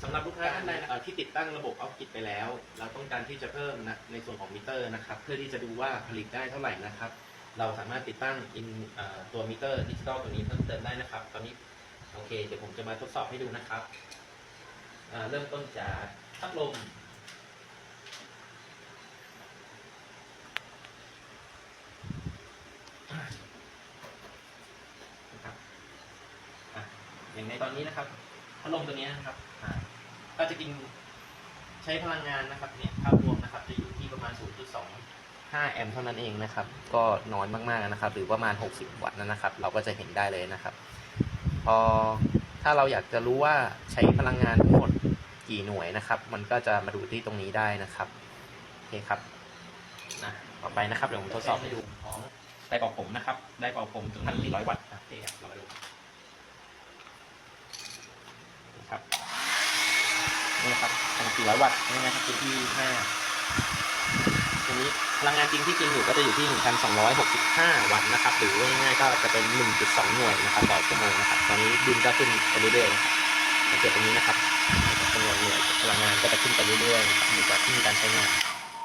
สำหรับลูกค้าท่านใดเอ่อที่ติดตั้งระบบออฟกิดไปแล้ว เราต้องการที่จะเพิ่มนะในส่วนของมิเตอร์นะครับ เพื่อที่จะดูว่าผลิตได้เท่าไหร่นะครับ เราสามารถติดตั้งอินเอ่อตัวมิเตอร์ดิจิตอลตัวนี้เพิ่มเติมได้นะครับ ตอนนี้โอเค เดี๋ยวผมจะมาทดสอบให้ดูนะครับอ่าเริ่มต้นจากพัดลมนะครับอย่างในตอนนี้นะครับพัดลมตัวนี้นะครับ ก็จะกินใช้พลังงานนะครับเนี่ยภาพรวมนะครับจะอยู่ที่ประมาณ 0.25 แอมป์เท่านั้นเองนะครับ ก็น้อยมากๆนะครับ หรือประมาณ 60 วัตต์นะครับ เราก็จะเห็นได้เลยนะครับ พอถ้าเราอยากจะรู้ว่าใช้พลังงานทั้งหมดกี่หน่วยนะครับ มันก็จะมาดูที่ตรงนี้ได้นะครับโอเคครับนะต่อไปนะครับเดี๋ยวผมทดสอบให้ดูของไดร์เป่าผมนะครับไดร์เป่าผมถึง1,400 วัตต์อะโอเคครับเรามาดู ครับ นี่นะครับขนาด400 วัตต์นี่นะครับพื้นที่5ตัวนี้พลังงานจริงที่กินอยู่ก็จะอยู่ที่ 1,265 วัตต์นะครับ หรือว่าง่ายๆก็จะเป็น 1.2 หน่วยนะครับต่อชั่วโมงนะครับ ตอนนี้บินก็ขึ้นไปเรื่อยๆนะครับสังเกตตรงนี้นะครับจำนวนหน่วยพลังงานก็จะขึ้นไปเรื่อยๆนะครับมีการที่มีการใช้งาน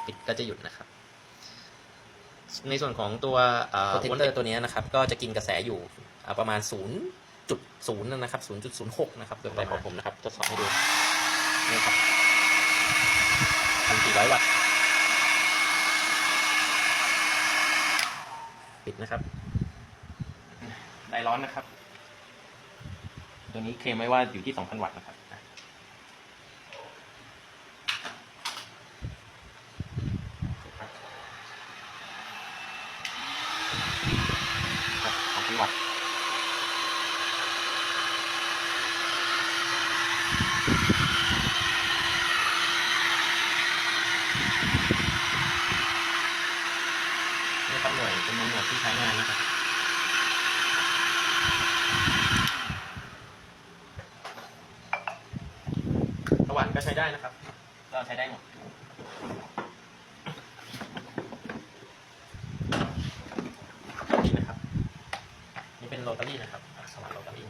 ปิดก็จะหยุดนะครับ ในส่วนของตัวโปรเทคเตอร์ตัวนี้นะครับ ก็จะกินกระแสอยู่อ่าประมาณ0จุดศูนย์นะครับศูนย์จุดศูนย์หกนะครับโดยไปของผมนะครับทดสอบให้ดู นี่ครับพันสี่ร้อยวัตต์ปิดนะครับได้ร้อนนะครับ ตัวนี้เคลมไว้ว่าอยู่ที่สองพันวัตต์นะครับครับสองพันวัตต์ นี่ครับหน่วยเป็นหน่วยที่ใช้งานนะครับสว่านก็ใช้ได้นะครับ ก็ใช้ได้หมดนี่นะครับ นี่เป็นโรตารี่นะครับอะสว่านโรตารี่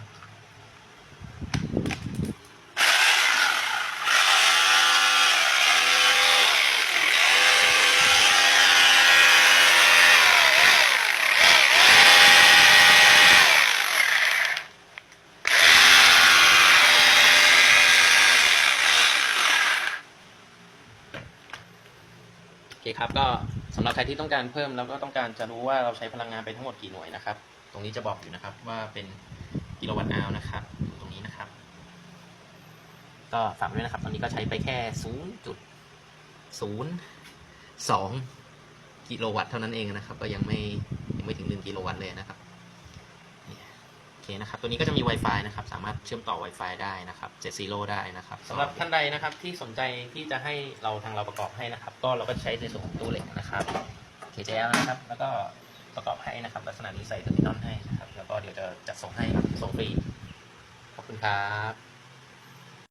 โอเคครับก็สำหรับใครที่ต้องการเพิ่มแล้วก็ต้องการจะรู้ว่าเราใช้พลังงานไปทั้งหมดกี่หน่วยนะครับ ตรงนี้จะบอกอยู่นะครับว่าเป็นกิโลวัตต์อาวนะครับอยู่ตรงนี้นะครับ ก็ฝากไว้ด้วยนะครับ ตอนนี้ก็ใช้ไปแค่ศูนย์จุดศูนย์สองกิโลวัตต์เท่านั้นเองนะครับ ก็ยังไม่ยังไม่ถึงหนึ่งกิโลวัตต์เลยนะครับ เคนะครับตัวนี้ก็จะมี Wi-Fi นะครับ สามารถเชื่อมต่อ Wi-Fi ได้นะครับ7 0ได้นะครับสำหรับท่านใดนะครับที่สนใจที่จะให้เราทางเราประกอบให้นะครับ ก็เราก็ใช้ในส่วนของตู้เหล็กนะครับ KJL นะครับ แล้วก็ประกอบให้นะครับ ลักษณะนี้ใส่เทอร์มินอลให้นะครับ แล้วก็เดี๋ยวจะจัดส่งให้ส่งฟรี ขอบคุณครับ